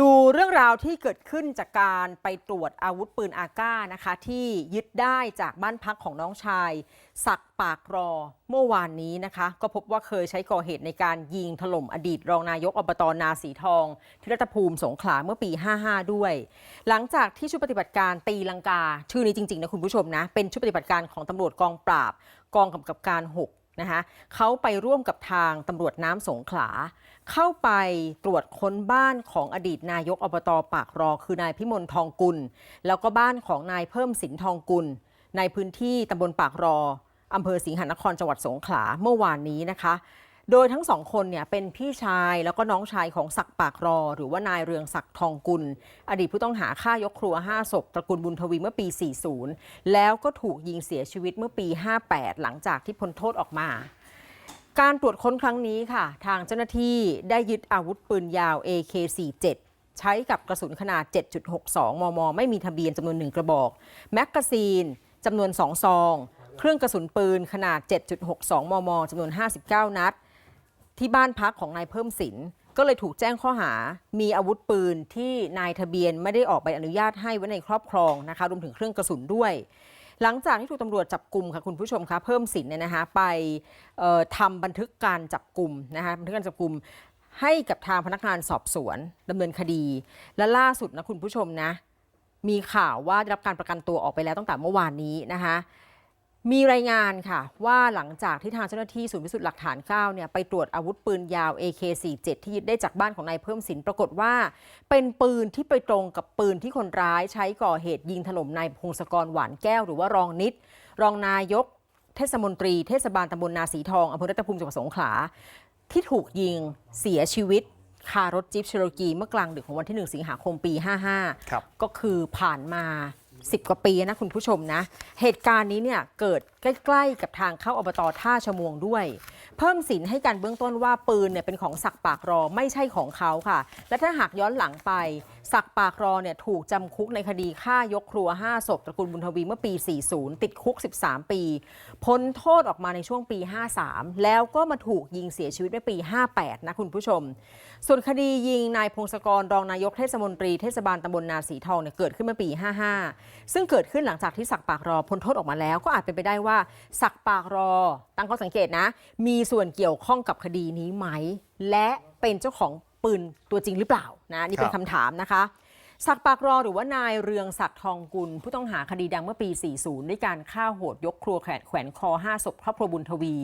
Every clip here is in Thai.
ดูเรื่องราวที่เกิดขึ้นจากการไปตรวจอาวุธปืนอาก้านะคะ ที่ยึดได้จากบ้านพักของน้องชาย สักปากรอเมื่อวานนี้นะคะ ก็พบว่าเคยใช้ก่อเหตุในการยิงถล่มอดีตรองนายกอบตนาสีทอง ที่รัฐภูมิสงขลาเมื่อปี 55 ด้วย หลังจากที่ชุดปฏิบัติการตีลังกา ชื่อนี้จริงๆนะคุณผู้ชมนะ เป็นชุดปฏิบัติการของตำรวจกองปราบ กองกำกับการ 6 นะคะเขาไปร่วมกับทางตำรวจน้ำสงขลา เข้าไปตรวจค้นบ้านของอดีตนายกอบตปากรอ คือนายพิมลทองกุล แล้วก็บ้านของนายเพิ่มสินทองกุล ในพื้นที่ตำบลปากรออำเภอสิงหนครจังหวัดสงขลาเมื่อวานนี้นะคะ โดยทั้งสองคนเนี่ยเป็นพี่ชายแล้วก็น้องชายของศักดิ์ปากรอ หรือว่านายเรืองศักดิ์ทองกุล อดีตผู้ต้องหาฆ่ายกครัว 5 ศพตระกูลบุญทวีเมื่อปี 40 แล้วก็ถูกยิงเสียชีวิตเมื่อปี 58 หลังจากที่พ้นโทษออกมาการตรวจค้นครั้งนี้ค่ะ ทางเจ้าหน้าที่ได้ยึดอาวุธปืนยาว AK47 ใช้กับกระสุนขนาด 7.62 มม ไม่มีทะเบียนจำนวน1กระบอก แมกกาซีนจำนวน 2 ซอง เครื่องกระสุนปืนขนาด 7.62 มม จำนวน 59 นัด ที่บ้านพักของนายเพิ่มสิน ก็เลยถูกแจ้งข้อหา มีอาวุธปืนที่นายทะเบียนไม่ได้ออกใบอนุญาตให้ไว้ในครอบครองนะคะรวมถึงเครื่องกระสุนด้วย หลังจากที่ถูกตำรวจจับกลุ่มค่ะคุณผู้ชมคะเพิ่มสินเนี่ยนะคะไปทำบันทึกการจับกลุ่มนะคะบันทึกการจับกลุ่มให้กับทางพนักงานสอบสวนดำเนินคดี และล่าสุดนะคุณผู้ชมนะมีข่าวว่าได้รับการประกันตัวออกไปแล้วตั้งแต่เมื่อวานนี้นะคะ มีรายงานค่ะ ว่าหลังจากที่ทางเจ้าหน้าที่ศูนย์พิสูจน์หลักฐาน 9 เนี่ยไปตรวจอาวุธปืนยาว AK47 ที่ยึดได้จากบ้านของนายเพิ่มสินปรากฏว่า เป็นปืนที่ไปตรงกับปืนที่คนร้ายใช้ก่อเหตุยิงถล่มนายพงศกรหวานแก้วหรือว่ารองนิด รองนายก เทศมนตรีเทศบาลตำบลนาสีทองอำเภอรัตภูมิจังหวัดสงขลาที่ถูกยิงเสียชีวิตคารถจิ๊ปเชโรกีเมื่อกลางดึกของวันที่ 1 สิงหาคมปี 55ครับก็คือผ่านมา 10 กว่าปีนะคุณผู้ชมนะ เหตุการณ์นี้เนี่ยเกิดใกล้ ๆ กับทางเข้าอบตท่าชะมวงด้วย เพิ่มสินให้การเบื้องต้นว่าปืนเนี่ยเป็นของสักปากรอไม่ใช่ของเขาค่ะ และถ้าหากย้อนหลังไป ศักปากรอเนี่ยถูกจำคุกในคดีฆ่ายกครัว 5 ศพตระกูลบุญทวีเมื่อปี 40 ติดคุก 13 ปี พ้นโทษออกมาในช่วงปี 53 แล้วก็มาถูกยิงเสียชีวิตในปี 58 นะคุณผู้ชม ส่วนคดียิงนายพงศกรรองนายกเทศมนตรีเทศบาลตำบลนาสีทองเนี่ยเกิดขึ้นเมื่อปี 55 ซึ่งเกิดขึ้นหลังจากที่สักปากรอพ้นโทษออกมาแล้ว ก็อาจเป็นไปได้ว่าสักปากรอตั้งข้อสังเกตนะ มีส่วนเกี่ยวข้องกับคดีนี้ไหม และเป็นเจ้าของ ปืนตัวจริงหรือเปล่านะนี่เป็นครัคำบถามนะคะศักดิ์ปากรอหรือว่านายเรืองศักดิ์ทองกุล ผู้ต้องหาคดีดังเมื่อปี 40 ด้วยการฆ่าโหดยกครัวแขวนแขวนคอ 5 ศพครอบครัวบุญทวี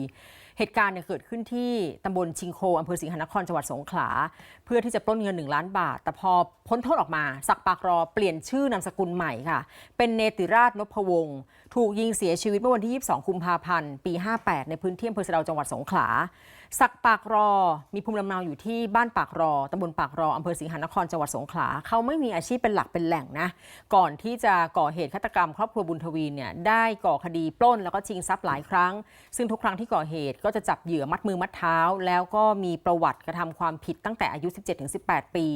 เหตุการณ์เนี่ยเกิดขึ้นที่ตำบลชิงโคอำเภอสิงหนครจังหวัดสงขลา เพื่อที่จะปล้นเงิน 1 ล้านบาท แต่พอพ้นโทษออกมา ศักดิ์ปากรอเปลี่ยนชื่อนามสกุลใหม่ค่ะ เป็นเนติราชนพวงศ์ถูกยิงเสียชีวิตเมื่อวันที่ 22 กุมภาพันธ์ ปี 58 ในพื้นที่อำเภอสะเดาจังหวัดสงขลาศักปากรอ มีภูมิลำเนาอยู่ที่บ้านปากรอตำบลปากรออำเภอสิงหนครจังหวัดสงขลา เขาไม่มีอาชีพเป็นหลักเป็นแหล่งนะ ก่อนที่จะก่อเหตุฆาตกรรมครอบครัวบุญทวีเนี่ยได้ก่อคดีปล้นแล้วก็ชิงทรัพย์หลายครั้ง ซึ่งทุกครั้งที่ก่อเหตุก็จะจับเหยื่อมัดมือมัดเท้า แล้วก็มีประวัติกระทำความผิดตั้งแต่อายุ 17-18 ปี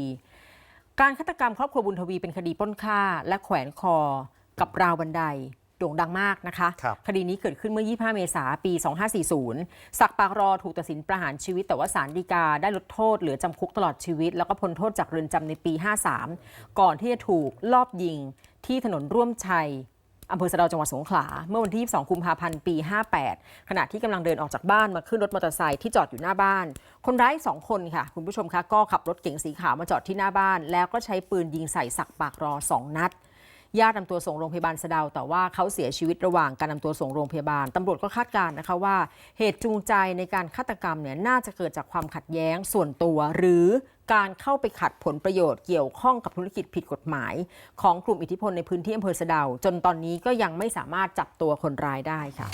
การฆาตกรรมครอบครัวบุญทวีเป็นคดีปล้นฆ่า และแขวนคอกับราวบันได โด่งดังมากนะคะครับคดีนี้เกิดขึ้นเมื่อ 25 เมษายนปี 2540สักดิ์ปากรอถูกตัดสินประหารชีวิต แต่ว่าศาลฎีกาได้ลดโทษเหลือจำคุกตลอดชีวิต แล้วก็พ้นโทษจากเรือนจำในปี 53 ก่อนที่จะถูกลอบยิงที่ถนนร่วมชัยอำเภอสะเดาจังหวัดสงขลา เมื่อวันที่ 22 กุมภาพันธ์ ปี 58 ขณะที่กำลังเดินออกจากบ้านมาขึ้นรถมอเตอร์ไซค์ที่จอดอยู่หน้าบ้าน คนร้ายสองคนค่ะ คุณผู้ชมคะ ก็ขับรถเก๋งสีขาวมาจอดที่หน้าบ้าน แล้วก็ใช้ปืนยิงใส่สักดิ์ปากรอสองนัด ญาตินำตัวส่งโรงพยาบาลสะเดาแต่ว่าเขาเสียชีวิตระหว่างการนำตัวส่งโรงพยาบาลตำรวจก็คาดการณ์นะคะว่า เหตุจูงใจในการฆาตกรรมเนี่ยน่าจะเกิดจากความขัดแย้งส่วนตัว หรือการเข้าไปขัดผลประโยชน์เกี่ยวข้องกับธุรกิจผิดกฎหมาย ของกลุ่มอิทธิพลในพื้นที่อำเภอสะเดาจนตอนนี้ก็ยังไม่สามารถจับตัวคนร้ายได้ค่ะ